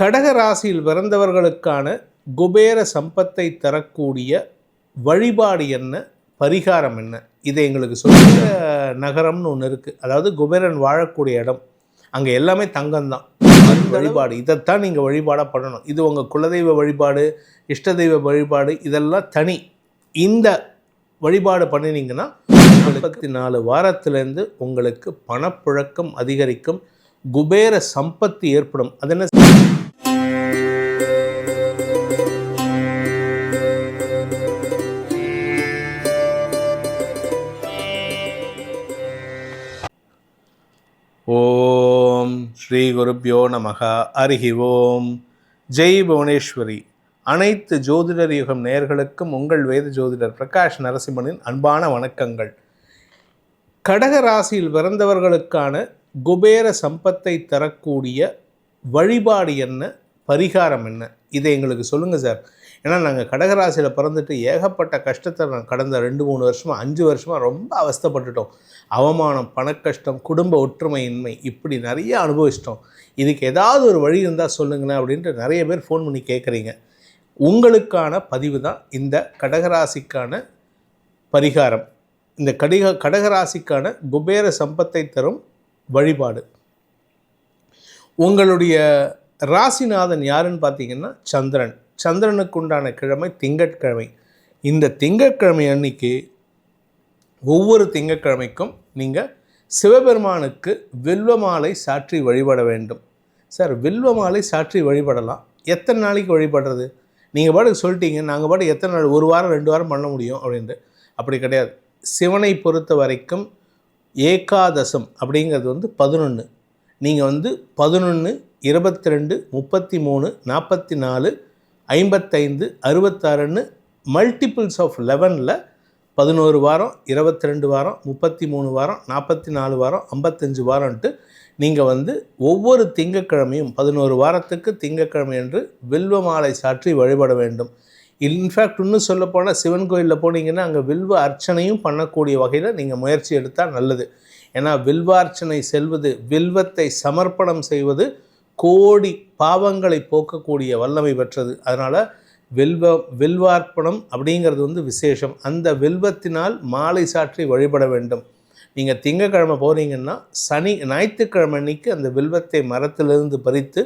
கடக ராசியில் பிறந்தவர்களுக்கான குபேர சம்பத்தை தரக்கூடிய வழிபாடு என்ன? பரிகாரம் என்ன? இதை எங்களுக்கு சொல்லுங்க நகரம்னு ஒன்று இருக்குது அதாவது குபேரன் வாழக்கூடிய இடம். அங்கே எல்லாமே தங்கம்தான். வழிபாடு? இதைத்தான் நீங்கள் வழிபாடாக பண்ணணும். இது உங்கள் குலதெய்வ வழிபாடு இஷ்ட தெய்வ வழிபாடு இதெல்லாம் தனி. இந்த வழிபாடு பண்ணினீங்கன்னா முப்பத்தி நாலு வாரத்திலேருந்து உங்களுக்கு பணப்புழக்கம் அதிகரிக்கும். குபேர சம்பத்து ஏற்படும். அது என்ன ஓம் ஸ்ரீ குருப்பியோ நமக. அருகி ஓம். ஜெய் புவனேஸ்வரி. அனைத்து ஜோதிடர் யுகம் நேயர்களுக்கும் உங்கள் வேத ஜோதிடர் பிரகாஷ் நரசிம்மனின் அன்பான வணக்கங்கள். கடக ராசியில் பிறந்தவர்களுக்கான குபேர சம்பத்தை தரக்கூடிய வழிபாடு என்ன? பரிகாரம் என்ன? இதை எங்களுக்கு சொல்லுங்கள் சார். ஏன்னா நாங்கள் கடகராசியில் பிறந்துட்டு ஏகப்பட்ட கஷ்டத்தை நான் கடந்த ரெண்டு மூணு வருஷமாக அஞ்சு வருஷமாக ரொம்ப அவஸ்தப்பட்டுட்டோம். அவமானம் பணக்கஷ்டம் குடும்ப ஒற்றுமையின்மை இப்படி நிறைய அனுபவிச்சிட்டோம். இதுக்கு ஏதாவது ஒரு வழி இருந்தால் சொல்லுங்களேன் அப்படின்ட்டு நிறைய பேர் ஃபோன் பண்ணி கேட்குறீங்க உங்களுக்கான பதிவு தான் இந்த கடகராசிக்கான பரிகாரம். இந்த கடிக கடகராசிக்கான குபேர சம்பத்தை தரும் வழிபாடு. உங்களுடைய ராசிநாதன் யாருன்னு பார்த்தீங்கன்னா சந்திரன். சந்திரனுக்கு உண்டான கிழமை திங்கட்கிழமை. இந்த திங்கட்கிழமை அன்னைக்கு ஒவ்வொரு திங்கட்கிழமைக்கும் நீங்கள் சிவபெருமானுக்கு வில்வ மாலை சாற்றி வழிபட வேண்டும். சார் வில்வ மாலை சாற்றி வழிபடலாம். எத்தனை நாளைக்கு வழிபடுறது? நீங்கள் பாட்டுக்கு சொல்லிட்டீங்க நாங்கள் பாட்டு எத்தனை நாள் ஒரு வாரம் ரெண்டு வாரம் பண்ண முடியும் அப்படின்ட்டு. அப்படி கிடையாது. சிவனை பொறுத்த வரைக்கும் ஏகாதசம் அப்படிங்கிறது வந்து பதினொன்று நீங்கள் வந்து பதினொன்று இருபத்தி ரெண்டு முப்பத்தி மூணு நாற்பத்தி நாலு ஐம்பத்தைந்து அறுபத்தாறுன்னு மல்டிபிள்ஸ் ஆஃப் லெவனில் பதினோரு வாரம் இருபத்தி ரெண்டு வாரம் முப்பத்தி மூணு வாரம் நாற்பத்தி நாலு வாரம் ஐம்பத்தஞ்சு வாரம்ன்ட்டு நீங்கள் வந்து ஒவ்வொரு திங்கக்கிழமையும் பதினோரு வாரத்துக்கு திங்கக்கிழமை என்று வில்வ மாலை சாற்றி வழிபட வேண்டும். இன்ஃபேக்ட் இன்னும் சொல்லப்போனால் சிவன் கோயிலில் போனீங்கன்னா அங்கே வில்வ அர்ச்சனையும் பண்ணக்கூடிய வகையில் நீங்கள் முயற்சி எடுத்தால் நல்லது. ஏன்னா வில்வார்ச்சனை செல்வது வில்வத்தை சமர்ப்பணம் செய்வது கோடி பாவங்களை போக்கக்கூடிய வல்லமை பெற்றது. அதனால் வெல்வ வெல்வார்ப்பணம் அப்படிங்கிறது வந்து விசேஷம். அந்த வெல்வத்தினால் மாலை சாற்றி வழிபட வேண்டும். நீங்கள் திங்கக்கிழமை போகிறீங்கன்னா சனி ஞாயிற்றுக்கிழமை அன்னைக்கு அந்த வெல்வத்தை மரத்திலிருந்து பறித்து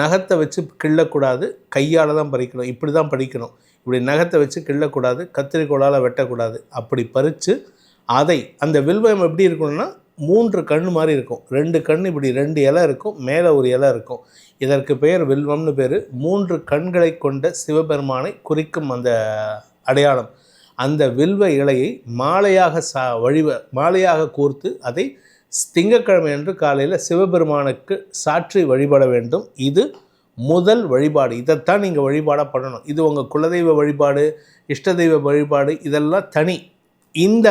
நகத்தை வச்சு கிள்ளக்கூடாது. கையால் தான் பறிக்கணும். இப்படி தான் பறிக்கணும் இப்படி நகத்தை வச்சு கிள்ளக்கூடாது. கத்திரிக்கோளால் வெட்டக்கூடாது. அப்படி பறித்து அதை அந்த வில்வம் எப்படி இருக்கணும்னா மூன்று கண் மாதிரி இருக்கும். ரெண்டு கண் இப்படி ரெண்டு இலை இருக்கும். மேலே ஒரு இலை இருக்கும். இதற்கு பெயர் வில்வம்னு பேர். மூன்று கண்களை கொண்ட சிவபெருமானை குறிக்கும் அந்த அடையாளம். அந்த வில்வ இலையை மாலையாக சா வழிவ மாலையாக கோர்த்து அதை திங்கக்கிழமை அன்று காலையில் சிவபெருமானுக்கு சாற்றி வழிபட வேண்டும். இது முதல் வழிபாடு. இதைத்தான் நீங்கள் வழிபாடாக பண்ணணும். இது உங்கள் குலதெய்வ வழிபாடு இஷ்ட தெய்வ வழிபாடு இதெல்லாம் தனி. இந்த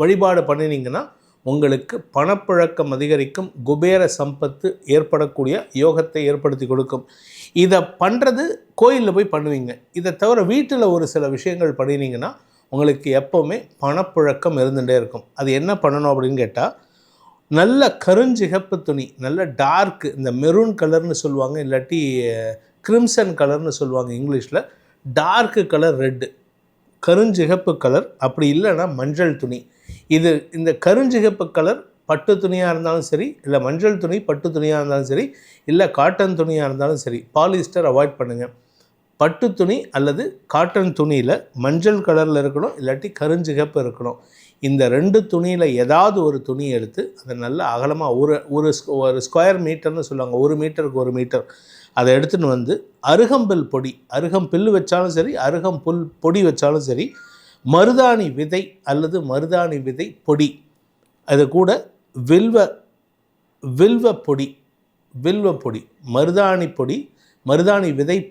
வழிபாடு பண்ணினீங்கன்னா உங்களுக்கு பணப்புழக்கம் அதிகரிக்கும் குபேர சம்பத்து ஏற்படக்கூடிய யோகத்தை ஏற்படுத்தி கொடுக்கும். இதை பண்ணுறது கோயிலில் போய் பண்ணுவீங்க. இதை தவிர வீட்டில் ஒரு சில விஷயங்கள் பண்ணினீங்கன்னா உங்களுக்கு எப்போவுமே பணப்புழக்கம் இருந்துகிட்டே இருக்கும். அது என்ன பண்ணணும் அப்படின்னு கேட்டால் நல்ல கருஞ்சிகப்பு துணி நல்ல டார்க்கு இந்த மெரூன் கலர்னு சொல்லுவாங்க இல்லாட்டி கிரிம்சன் கலர்னு சொல்லுவாங்க இங்கிலீஷில் டார்க்கு கலர் ரெட்டு கருஞ்சிகப்பு கலர் அப்படி இல்லைன்னா மஞ்சள் துணி. இது இந்த கருஞ்சிகப்பு கலர் பட்டு துணியாக இருந்தாலும் சரி இல்லை மஞ்சள் துணி பட்டு துணியாக இருந்தாலும் சரி இல்லை காட்டன் துணியாக இருந்தாலும் சரி பாலிஸ்டர் அவாய்ட் பண்ணுங்கள் பட்டு துணி அல்லது காட்டன் துணியில் மஞ்சள் கலரில் இருக்கணும் இல்லாட்டி கருஞ்சிகப்பு இருக்கணும். இந்த ரெண்டு துணியில் ஏதாவது ஒரு துணி எடுத்து அதை நல்லா அகலமாக ஒரு ஒரு ஒரு ஸ்கொயர் மீட்டர்னு சொல்லுவாங்க ஒரு மீட்டருக்கு ஒரு மீட்டர் அதை எடுத்துன்னு வந்து அருகம்பில் பொடி அருகம்பில் வச்சாலும் சரி அருகம்புல் பொடி வச்சாலும் சரி மருதாணி விதை அல்லது மருதாணி விதை பொடி. அது கூட வில்வ வில்வ பொடி வில்வ பொடி மருதாணி பொடி மருதாணி விதை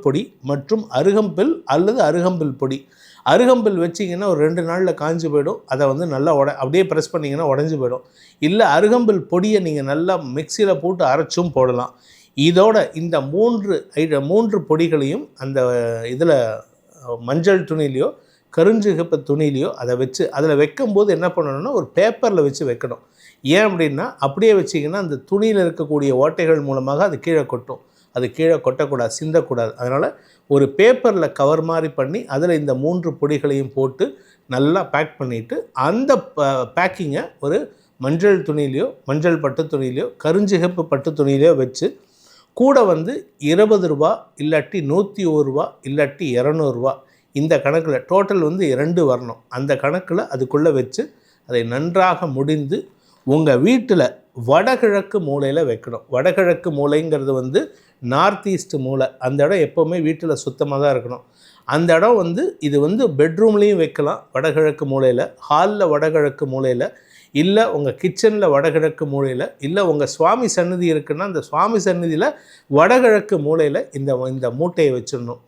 பொடி மற்றும் அருகம்பில் அல்லது அருகம்பில் பொடி. அருகம்பில் வச்சிங்கன்னா ஒரு ரெண்டு நாளில் காஞ்சி போயிடும். அதை வந்து நல்லா உட அப்படியே ப்ரெஸ் பண்ணிங்கன்னா உடஞ்சி போயிடும். இல்லை அருகம்பில் பொடியை நீங்கள் நல்லா மிக்சியில் போட்டு அரைச்சும் போடலாம். இதோட இந்த மூன்று ஐ- மூன்று பொடிகளையும் அந்த இதில் மஞ்சள் துணிலையோ கருஞ்சிகப்பு துணிலையோ அதை வச்சு அதில் வைக்கும்போது என்ன பண்ணணும்னா ஒரு பேப்பரில் வச்சு வைக்கணும். ஏன் அப்படின்னா அப்படியே வச்சிங்கன்னா அந்த துணியில் இருக்கக்கூடிய ஓட்டைகள் மூலமாக அது கீழே கொட்டும். அது கீழே கொட்டக்கூடாது சிந்தக்கூடாது. அதனால் ஒரு பேப்பரில் கவர் மாதிரி பண்ணி அதில் இந்த மூன்று பொடிகளையும் போட்டு நல்லா பேக் பண்ணிவிட்டு அந்த பேக்கிங்கை ஒரு மஞ்சள் துணியிலையோ மஞ்சள் பட்டு துணியிலையோ கருஞ்சிகப்பு பட்டு துணியிலையோ வச்சு கூட வந்து இருபது ரூபா இல்லாட்டி நூற்றி ஒரு ரூபா இல்லாட்டி இரநூறுவா இந்த கணக்கில் டோட்டல் வந்து இரண்டு வரணும். அந்த கணக்கில் அதுக்குள்ளே வச்சு அதை நன்றாக முடிந்து உங்கள் வீட்டில் வடகிழக்கு மூலையில் வைக்கணும். வடகிழக்கு மூலைங்கிறது வந்து நார்த் ஈஸ்ட் மூலை. அந்த இடம் எப்போவுமே வீட்டில் சுத்தமாக தான் இருக்கணும். அந்த இடம் வந்து இது வந்து பெட்ரூம்லேயும் வைக்கலாம். வடகிழக்கு மூலையில் ஹாலில் வடகிழக்கு மூலையில் இல்லை உங்கள் கிச்சனில் வடகிழக்கு மூலையில் இல்லை உங்கள் சுவாமி சன்னதி இருக்குன்னா அந்த சுவாமி சன்னதியில் வடகிழக்கு மூலையில் இந்த இந்த மூட்டையை வச்சிடணும்.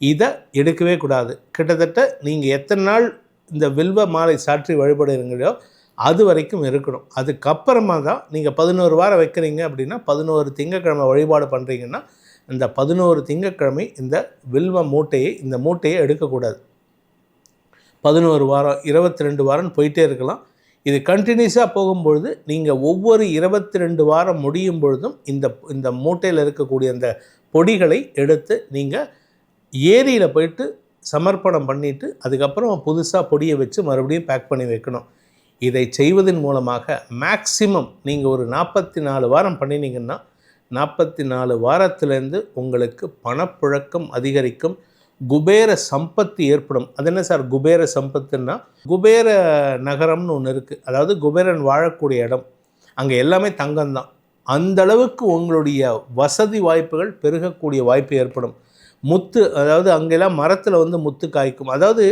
இதை எடுக்கவே கூடாது. கிட்டத்தட்ட நீங்கள் எத்தனை நாள் இந்த வில்வ மாலை சாற்றி வழிபடுறீங்களோ அது வரைக்கும் இருக்கணும். அதுக்கப்புறமா தான் நீங்கள் பதினோரு வாரம் வைக்கிறீங்க அப்படின்னா பதினோரு திங்கக்கிழமை வழிபாடு பண்ணுறீங்கன்னா இந்த பதினோரு திங்கக்கிழமை இந்த வில்வ மூட்டையை இந்த மூட்டையை எடுக்கக்கூடாது. பதினோரு வாரம் இருபத்தி ரெண்டு வாரம் போயிட்டே இருக்கலாம். இது கண்டினியூஸாக போகும்பொழுது நீங்கள் ஒவ்வொரு இருபத்தி ரெண்டு வாரம் முடியும் பொழுதும் இந்த இந்த மூட்டையில் இருக்கக்கூடிய அந்த பொடிகளை எடுத்து நீங்கள் ஏரியில் போயிட்டு சமர்ப்பணம் பண்ணிவிட்டு அதுக்கப்புறம் புதுசாக பொடியை வச்சு மறுபடியும் பேக் பண்ணி வைக்கணும். இதை செய்வதன் மூலமாக மேக்சிமம் நீங்கள் ஒரு நாற்பத்தி நாலு வாரம் பண்ணினீங்கன்னா நாற்பத்தி நாலு வாரத்திலேருந்து உங்களுக்கு பணப்புழக்கம் அதிகரிக்கும். குபேர சம்பத்து ஏற்படும். அது என்ன சார்? குபேர சம்பத்துன்னா குபேர நகரம்னு ஒன்று இருக்குது அதாவது குபேரன் வாழக்கூடிய இடம். அங்கே எல்லாமே தங்கம்தான். அந்தளவுக்கு உங்களுடைய வசதி வாய்ப்புகள் பெருகக்கூடிய வாய்ப்பு ஏற்படும். முத்து அதாவது அங்கெல்லாம் மரத்தில் வந்து முத்து காய்க்கும். அதாவது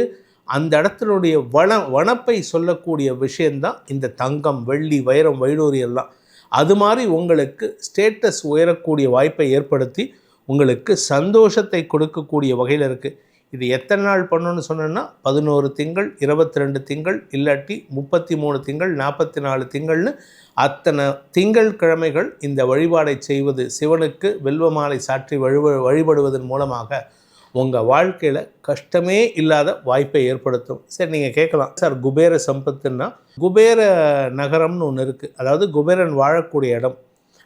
அந்த இடத்தினுடைய வன வனப்பை சொல்லக்கூடிய விஷயந்தான் இந்த தங்கம் வெள்ளி வைரம் வைடூரி எல்லாம். அது மாதிரி உங்களுக்கு ஸ்டேட்டஸ் உயரக்கூடிய வாய்ப்பை ஏற்படுத்தி உங்களுக்கு சந்தோஷத்தை கொடுக்கக்கூடிய வகையில் இருக்குது இது எத்தனை நாள் பண்ணணும்னு சொன்னோன்னா பதினோரு திங்கள் இருபத்தி ரெண்டு திங்கள் இல்லாட்டி முப்பத்தி மூணு திங்கள் நாற்பத்தி நாலு திங்கள்னு அத்தனை திங்கள் கிழமைகள் இந்த வழிபாடை செய்வது சிவனுக்கு வெல்வமாலை சாற்றி வழிப வழிபடுவதன் மூலமாக உங்கள் வாழ்க்கையில் கஷ்டமே இல்லாத வாய்ப்பை ஏற்படுத்தும். சரி நீங்கள் கேட்கலாம். சார் குபேர சம்பத்துன்னா குபேர நகரம்னு ஒன்று இருக்குது அதாவது குபேரன் வாழக்கூடிய இடம்.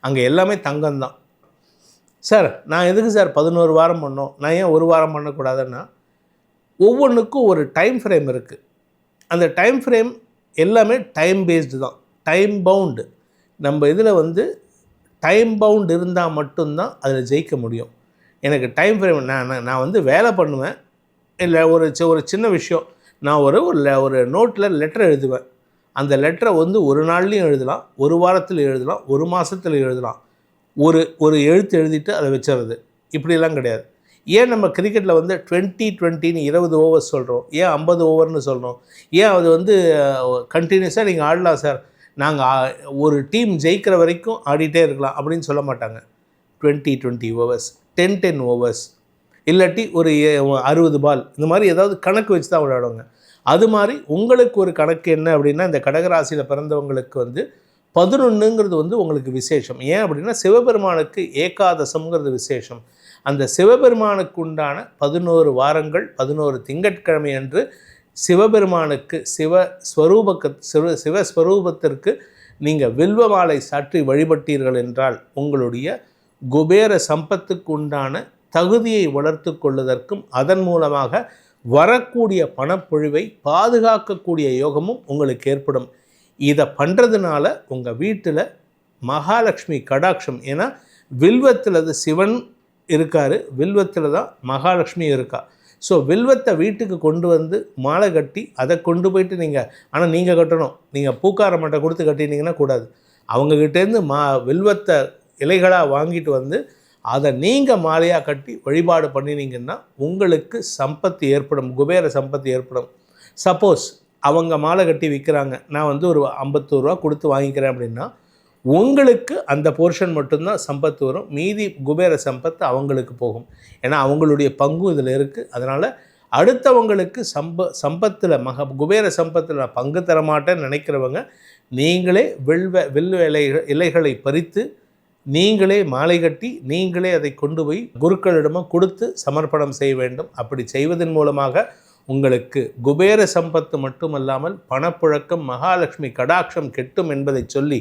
அங்கே எல்லாமே தங்கம்தான். சார் நான் எதுக்கு சார் பதினோரு வாரம் பண்ணோம்? நான் ஏன் ஒரு வாரம் பண்ணக்கூடாதுன்னா ஒவ்வொன்றுக்கும் ஒரு டைம் ஃப்ரேம் இருக்குது அந்த டைம் ஃப்ரேம் எல்லாமே டைம் பேஸ்டு தான். டைம் பவுண்டு நம்ம இதில் வந்து டைம் பவுண்ட் இருந்தால் மட்டும்தான் அதில் ஜெயிக்க முடியும். எனக்கு டைம் ஃப்ரேம் நான் நான் வந்து வேலை பண்ணுவேன். இல்லை ஒரு ஒரு சின்ன விஷயம். நான் ஒரு ஒரு ஒரு நோட்டில் லெட்டர் எழுதுவேன். அந்த லெட்டரை வந்து ஒரு நாள்லேயும் எழுதலாம் ஒரு வாரத்தில் எழுதலாம் ஒரு மாதத்தில் எழுதலாம். ஒரு ஒரு எழுத்து எழுதிட்டு அதை வச்சுறது இப்படிலாம் கிடையாது. ஏன் நம்ம கிரிக்கெட்டில் வந்து டுவெண்ட்டி டுவெண்ட்டின்னு இருபது ஓவர்ஸ் சொல்கிறோம் ஏன் ஐம்பது ஓவர்னு சொல்கிறோம் ஏன் அது வந்து கண்டினியூஸாக நீங்கள் ஆடலாம் சார் நாங்கள் ஒரு டீம் ஜெயிக்கிற வரைக்கும் ஆடிட்டே இருக்கலாம் அப்படின்னு சொல்ல மாட்டாங்க. Twenty twenty overs ten ten overs இல்லாட்டி ஒரு அறுபது பால் இந்த மாதிரி ஏதாவது கணக்கு வச்சு தான் விளையாடுவாங்க. அது மாதிரி உங்களுக்கு ஒரு கணக்கு என்ன அப்படின்னா இந்த கடகராசியில் பிறந்தவங்களுக்கு வந்து பதினொன்றுங்கிறது வந்து உங்களுக்கு விசேஷம். ஏன் அப்படின்னா சிவபெருமானுக்கு ஏகாதசம்ங்கிறது விசேஷம். அந்த சிவபெருமானுக்கு உண்டான பதினோரு வாரங்கள் பதினோரு திங்கட்கிழமை அன்று சிவபெருமானுக்கு சிவ ஸ்வரூபக்க சிவ சிவஸ்வரூபத்திற்கு நீங்கள் வில்வ மாலை சாற்றி வழிபட்டீர்கள் என்றால் உங்களுடைய குபேர சம்பத்துக்கு உண்டான தகுதியை வளர்த்து கொள்வதற்கும் அதன் மூலமாக வரக்கூடிய பணப்பொழிவை பாதுகாக்கக்கூடிய யோகமும் உங்களுக்கு ஏற்படும். இதை பண்ணுறதுனால உங்கள் வீட்டில் மகாலட்சுமி கடாட்சம். ஏன்னா வில்வத்தில் அது சிவன் இருக்கார். வில்வத்தில் தான் மகாலட்சுமி இருக்கா. ஸோ வில்வத்தை வீட்டுக்கு கொண்டு வந்து மாலை கட்டி அதை கொண்டு போயிட்டு நீங்கள் ஆனால் நீங்கள் கட்டணும். நீங்கள் பூக்கார மட்டை கொடுத்து கட்டினீங்கன்னா கூடாது. அவங்கக்கிட்டேருந்து மா வில்வத்தை இலைகளாக வாங்கிட்டு வந்து அதை நீங்கள் மாலையாக கட்டி வழிபாடு பண்ணினீங்கன்னா உங்களுக்கு சம்பத்து ஏற்படும் குபேர சம்பத்து ஏற்படும். சப்போஸ் அவங்க மாலை கட்டி விற்கிறாங்க நான் வந்து ஒரு ஐம்பத்தூறுரூவா ரூபா கொடுத்து வாங்கிக்கிறேன் அப்படின்னா உங்களுக்கு அந்த போர்ஷன் மட்டும்தான் சம்பத்து வரும். மீதி குபேர சம்பத்து அவங்களுக்கு போகும். ஏன்னா அவங்களுடைய பங்கும் இதில் இருக்குது அதனால் அடுத்தவங்களுக்கு சம்ப சம்பத்தில் மக குபேர சம்பத்தில் நான் பங்கு தரமாட்டேன்னு நினைக்கிறவங்க நீங்களே வில்வ வில்வ இலைகள் இலைகளை பறித்து நீங்களே மாலை கட்டி நீங்களே அதை கொண்டு போய் குருக்களிடமும் கொடுத்து சமர்ப்பணம் செய்ய வேண்டும். அப்படி செய்வதன் மூலமாக உங்களுக்கு குபேர சம்பத்து மட்டுமல்லாமல் பணப்புழக்கம் மகாலட்சுமி கடாட்சம் கெட்டும் என்பதை சொல்லி